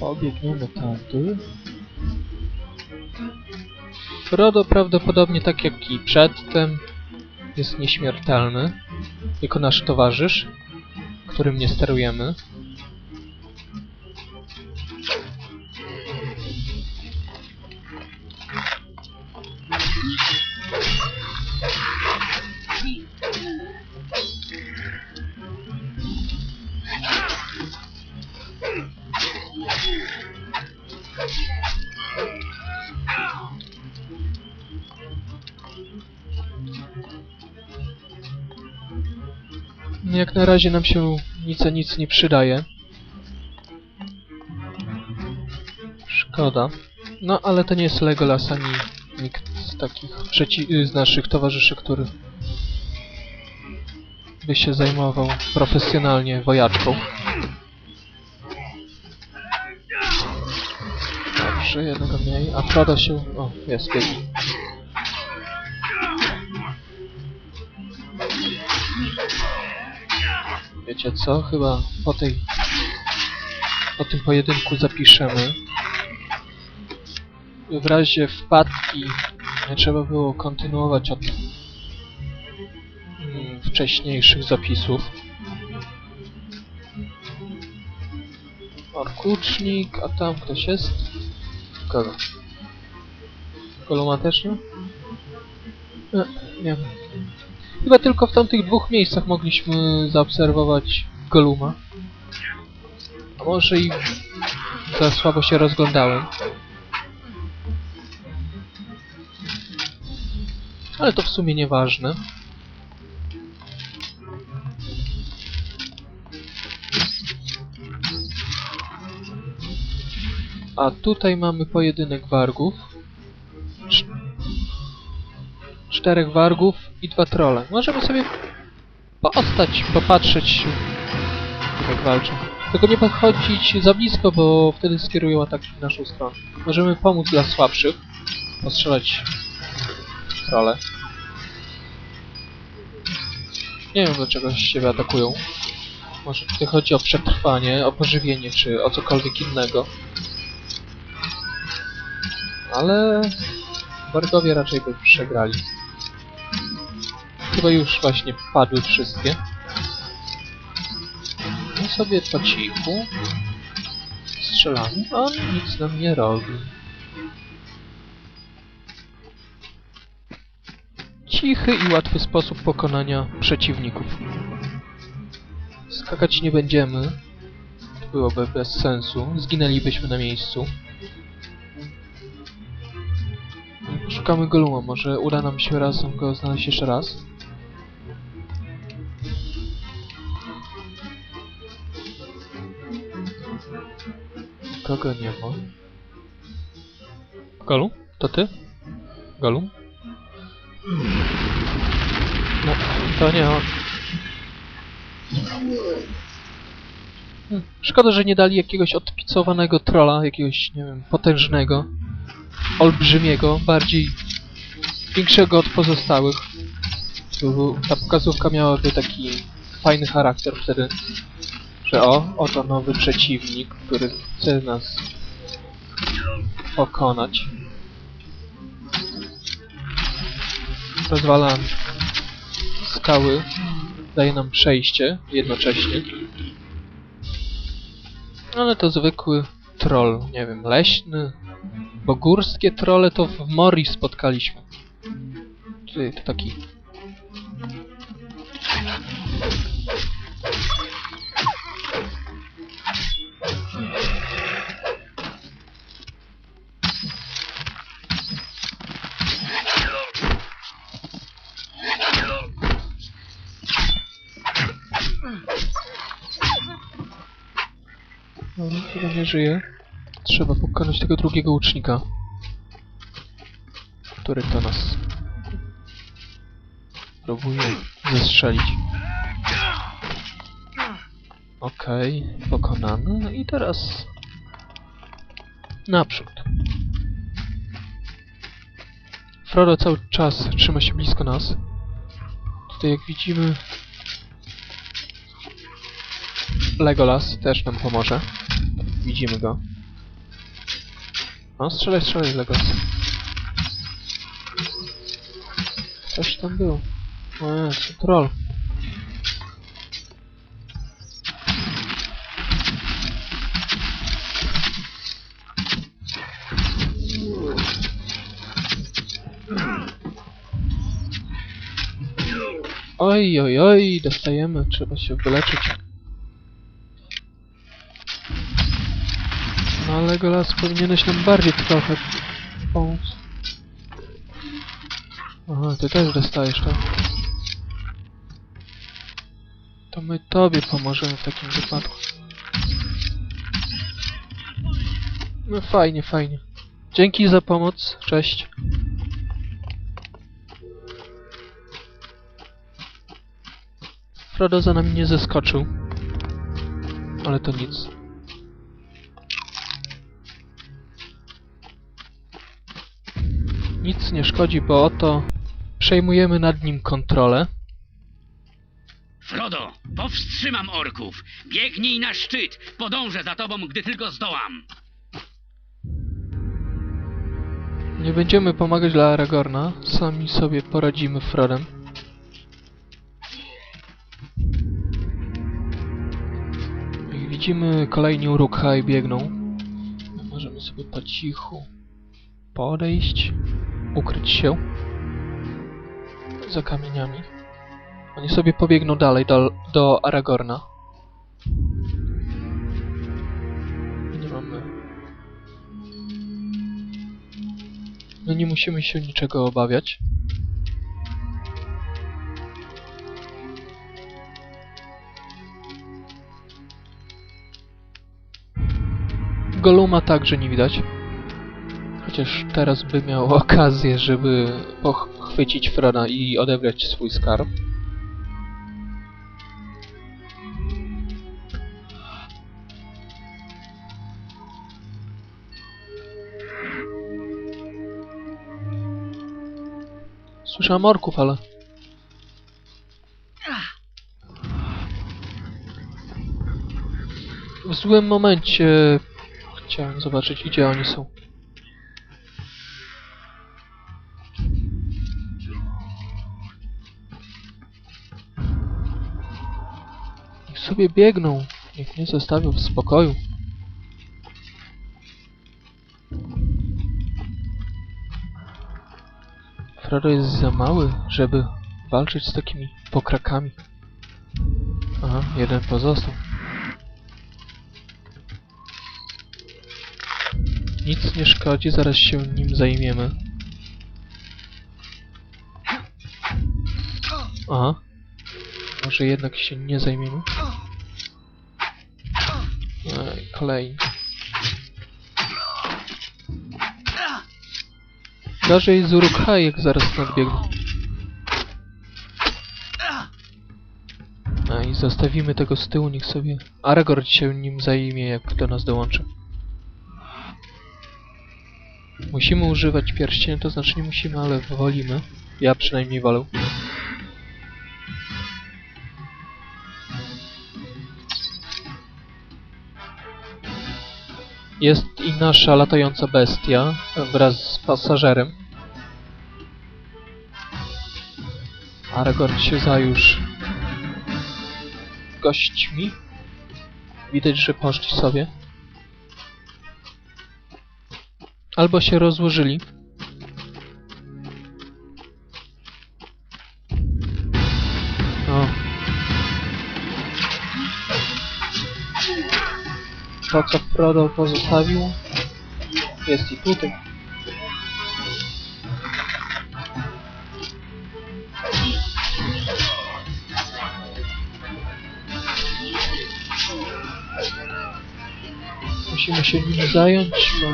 Pobiegniemy tamty. Frodo prawdopodobnie tak jak i przedtem jest nieśmiertelny. Jako nasz towarzysz, którym nie sterujemy. Jak na razie nam się nic a nic nie przydaje. Szkoda. No, ale to nie jest Legolas ani nikt z takich przeci- z naszych towarzyszy, który by się zajmował profesjonalnie wojaczką. Dobrze, jednego mniej. A Frodo się... O, jest, biegnie. Wiecie co? Chyba po tej... Po tym pojedynku zapiszemy. W razie wpadki trzeba było kontynuować od mm, wcześniejszych zapisów. Orkucznik, a tam ktoś jest? Kogo? Koluma też nie? E, nie. Chyba tylko w tamtych dwóch miejscach mogliśmy zaobserwować Goluma. A może i za słabo się rozglądałem. Ale to w sumie nieważne. A tutaj mamy pojedynek wargów. Cz- czterech wargów i dwa trole. Możemy sobie postać, popatrzeć jak walczą. Tylko nie podchodzić za blisko, bo wtedy skierują atak w naszą stronę. Możemy pomóc dla słabszych. Postrzelać trole. Nie wiem dlaczego się atakują. Może tutaj chodzi o przetrwanie, o pożywienie, czy o cokolwiek innego. Ale... Wargowie raczej by przegrali. Chyba już właśnie padły wszystkie. My sobie po cichu strzelamy. On nic nam nie robi. Cichy i łatwy sposób pokonania przeciwników. Skakać nie będziemy. To byłoby bez sensu. Zginęlibyśmy na miejscu. Szukamy Goluma. Może uda nam się razem go znaleźć jeszcze raz? Kogo nie ma? Golum? To ty? Golum? No, to nie on. Szkoda, że nie dali jakiegoś odpicowanego trolla, jakiegoś, nie wiem, potężnego, olbrzymiego, bardziej większego od pozostałych. Ta pokazówka miałaby taki fajny charakter wtedy, że o, oto nowy przeciwnik, który chce nas pokonać. Rozwala skały, daje nam przejście jednocześnie. Ale to zwykły troll, nie wiem, leśny, bo górskie trolle to w Mori spotkaliśmy. Czyli to taki... Dobra, chyba nie żyje. Trzeba pokonać tego drugiego łucznika. Który to nas próbuje zestrzelić. Okej, pokonany. No i teraz naprzód. Frodo cały czas trzyma się blisko nas. Tutaj jak widzimy Legolas też nam pomoże. Widzimy go. No, strzelaj, strzelaj, Legos. Coś tam był. O to troll. Oj, oj, oj, dostajemy, trzeba się wyleczyć. No ale Golas powinieneś nam bardziej trochę pomóc. Aha, ty też dostajesz, tak? To my tobie pomożemy w takim wypadku. No fajnie, fajnie. Dzięki za pomoc, cześć. Frodo za nami nie zeskoczył. Ale to nic. Nic nie szkodzi, bo oto przejmujemy nad nim kontrolę. Frodo, powstrzymam orków. Biegnij na szczyt. Podążę za tobą, gdy tylko zdołam. Nie będziemy pomagać dla Aragorna, sami sobie poradzimy Frodem. Jak widzimy, kolejni Uruk-hai biegną. Możemy sobie po cichu podejść, ukryć się za kamieniami. Oni sobie pobiegną dalej do, do Aragorna. Nie mamy No nie musimy się niczego obawiać. Goluma także nie widać. Chociaż teraz by miał okazję, żeby pochwycić Frona i odebrać swój skarb. Słyszałem orków, ale... W złym momencie chciałem zobaczyć, gdzie oni są. Sobie biegną, niech mnie zostawią w spokoju. Frodo jest za mały, żeby walczyć z takimi pokrakami. Aha, jeden pozostał. Nic nie szkodzi, zaraz się nim zajmiemy. Aha. Może jednak się nie zajmiemy. Ej, kolejny. Gorzej z Uruk-hai, jak zaraz nadbiegną. A i zostawimy tego z tyłu, niech sobie Aragorn się nim zajmie, jak do nas dołączy. Musimy używać pierścienia, to znaczy nie musimy, ale wolimy. Ja przynajmniej wolę. Jest i nasza latająca bestia wraz z pasażerem. Aragorn się zajusz gośćmi. Widać, że poszli sobie. Albo się rozłożyli. To, co Frodo pozostawił, jest i tutaj. Musimy się nim zająć, bo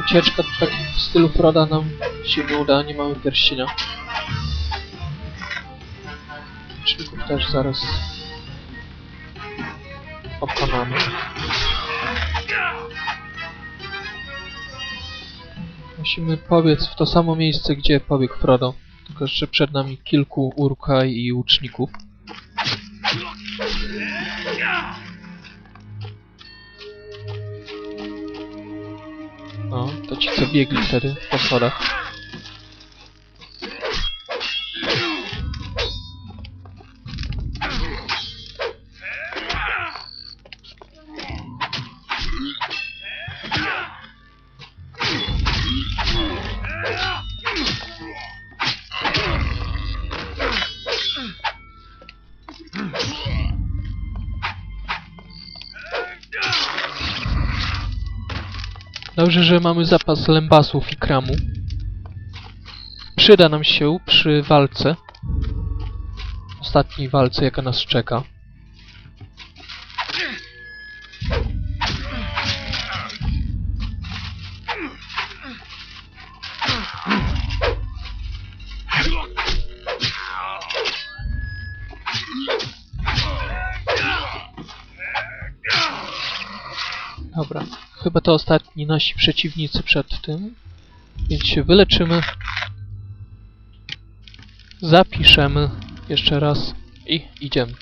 ucieczka w takim stylu Froda nam się nie uda, nie mamy pierścienia. Łuczników też zaraz pokonamy. Musimy pobiec w to samo miejsce, gdzie pobiegł Frodo. Tylko jeszcze przed nami kilku Urukaj i łuczników. O, To ci co biegli wtedy po schodach. Dobrze, że mamy zapas lębasów i kramu. Przyda nam się przy walce. Ostatniej walce, jaka nas czeka. Chyba to ostatni nasi przeciwnicy przed tym. Więc się wyleczymy. Zapiszemy jeszcze raz i idziemy.